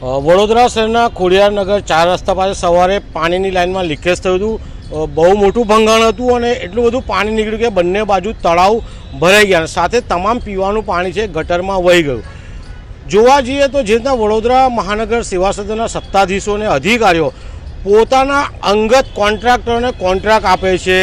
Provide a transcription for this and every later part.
વડોદરા શહેરના ખોડિયારનગર ચાર રસ્તા પાસે સવારે પાણીની લાઇનમાં લીકેજ થયું હતું. બહુ મોટું ભંગાણ હતું અને એટલું બધું પાણી નીકળ્યું કે બંને બાજુ તળાવ ભરાઈ ગયા સાથે તમામ પીવાનું પાણી છે ગટરમાં વહી ગયું. જોવા જઈએ તો જે રીતના વડોદરા મહાનગર સેવા સદનના સત્તાધીશો અને અધિકારીઓ પોતાના અંગત કોન્ટ્રાક્ટરોને કોન્ટ્રાક્ટ આપે છે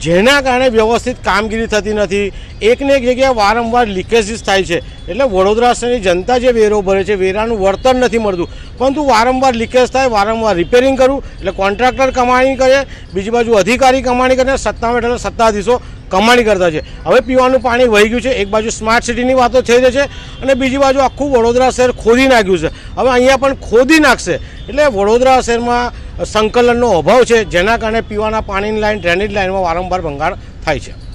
જેના કારણે વ્યવસ્થિત કામગીરી થતી નથી. એકને એક જગ્યાએ વારંવાર લીકેજીસ થાય છે. એટલે વડોદરા શહેરની જનતા જે વેરો ભરે છે, વેરાનું વળતર નથી મળતું. પરંતુ વારંવાર લીકેજ થાય, વારંવાર રિપેરિંગ કરવું એટલે કોન્ટ્રાક્ટર કમાણી કરે, બીજી બાજુ અધિકારી કમાણી કરે સત્તા બેઠેલા સત્તાધીશો કમાણી કરતા છે. હવે પીવાનું પાણી વહી ગયું છે. એક બાજુ સ્માર્ટ સિટીની વાતો થઈ રહી છે અને બીજી બાજુ આખું વડોદરા શહેર ખોદી નાખ્યું છે. હવે અહીંયા પણ ખોદી નાખશે. એટલે વડોદરા શહેરમાં સંકલનનો અભાવ છે જેના કારણે પીવાના પાણીની લાઈન ડ્રેનેજ લાઇનમાં વારંવાર ભંગાણ થાય છે.